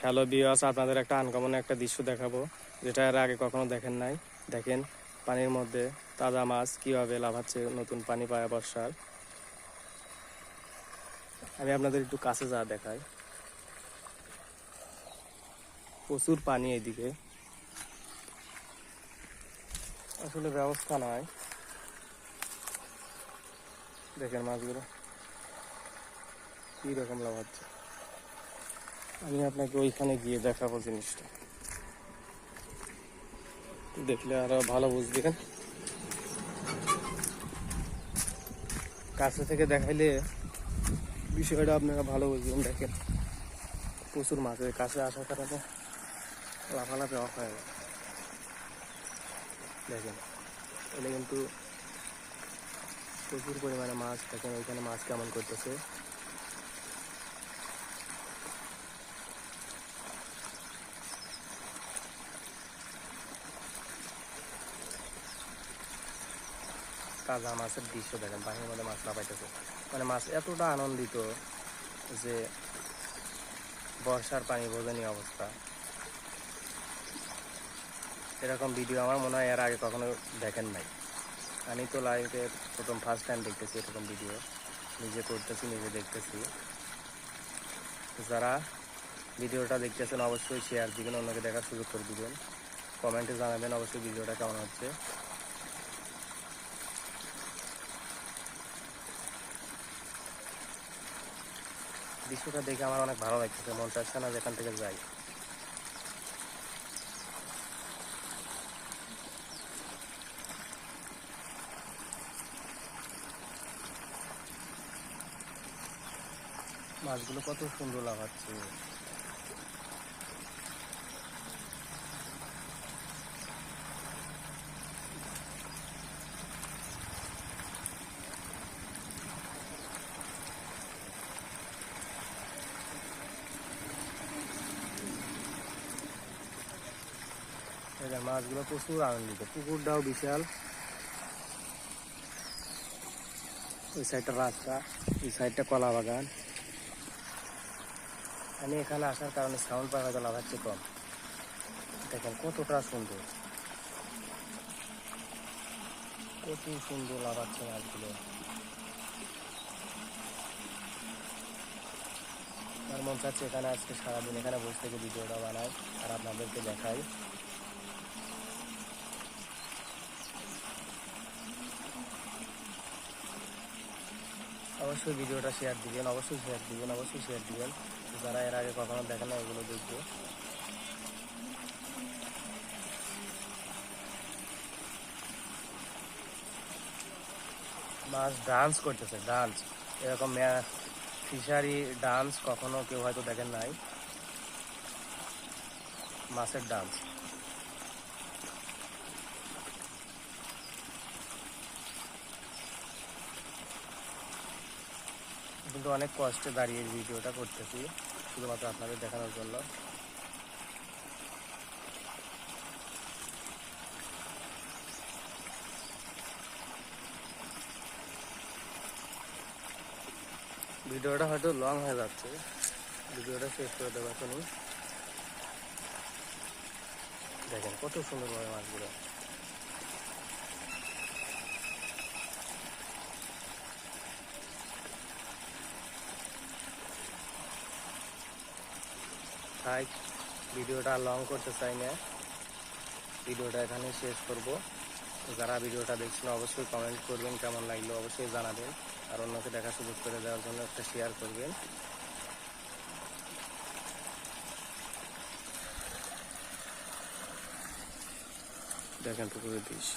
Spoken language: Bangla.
হ্যালো বিওয়াস আপনাদের একটা আনকমন একটা দৃশ্য দেখাবো, যেটা এর আগে কখনো দেখেন নাই। দেখেন, পানির মধ্যে তাজা মাছ কীভাবে লাভাচ্ছে নতুন পানি পায় বর্ষার। আমি আপনাদের একটু কাছে যা দেখাই। প্রচুর পানি এদিকে আসলে ব্যবস্থা নাই। দেখেন মাছগুলো। কি রকম লাফাচ্ছে। আমি আপনাকে ওইখানে গিয়ে দেখাবো জিনিসটা। দেখলে আরও ভালো বুঝবেন কাছে থেকে দেখাইলে বিষয়টা আপনারা ভালো বুঝবেন, দেখেন। প্রচুর মাছের কাছে আসার কারণে লাফালাফি অফ হয়ে গেল দেখেন এটা কিন্তু প্রচুর পরিমাণে মাছ, দেখেন ওইখানে মাছ কেমন করতেছে। তাজা মাছের দৃশ্য দেখেন পানির মধ্যে মাছ লাফাইতেছে মানে মাছ এতটা আনন্দিত যে বর্ষার পানি বোঝেনি অবস্থা। এরকম ভিডিও আমার মনে হয় এর আগে কখনো দেখেন নাই। আমি তো লাইভে প্রথম ফার্স্ট টাইম দেখতেছি এরকম ভিডিও নিজে করতেছি, নিজে দেখতেছি। যারা ভিডিওটা দেখতেছেন অবশ্যই শেয়ার দিবেন, অন্যকে দেখার সুযোগ করে দিবেন। কমেন্টে জানাবেন অবশ্যই ভিডিওটা কেমন হচ্ছে। দৃশ্যটা দেখে আমার অনেক ভালো লাগছে মন চাচ্ছে না যেখান থেকে যাই। মাছগুলো কত সুন্দর লাগাচ্ছে এদের মাছগুলো প্রচুর আনন্দিত। পুকুরটাও বিশাল। ওই সাইডটা রাস্তা, এই সাইডটা কলা বাগান। আমি এখানে আসার কারণে সাউন্ড পাওয়া হয়তো লাগাচ্ছে কম। দেখেন কতটা সুন্দর। কত সুন্দর লাগাচ্ছে মাছগুলো। আমার মন চাচ্ছে এখানে আজকে সারাদিন এখানে বসে থেকে ভিডিওটা বানাই আর আপনাদেরকে দেখাই। অবশ্যই ভিডিওটা শেয়ার দিবেন, অবশ্যই শেয়ার দিবেন, অবশ্যই শেয়ার দিবেন। যারা এর আগে কখনো দেখে না এগুলো দেখবে। মাছ ডান্স করতেছে ডান্স এরকম ফিশারি ডান্স কখনো কেউ হয়তো দেখেন নাই। মাছের ডান্স কিন্তু অনেক কষ্টে দাঁড়িয়ে ভিডিওটা করতেছি, শুধুমাত্র আপনাদের দেখানোর জন্য। ভিডিওটা হয়তো লং হয়ে যাচ্ছে। ভিডিওটা শেষ করে দেবো এখনই দেখেন কত সুন্দরভাবে মাছগুলো। তাই ভিডিওটা লং করতে চাই না। ভিডিওটা এখানে শেষ করব। যারা ভিডিওটা দেখছেন, অবশ্যই কমেন্ট করবেন, কেমন লাগল অবশ্যই জানাবেন। আর অন্যকে দেখা সুযোগ করে দেওয়ার জন্য একটা শেয়ার করবেন। দেখেন পুকুরের দৃশ্য।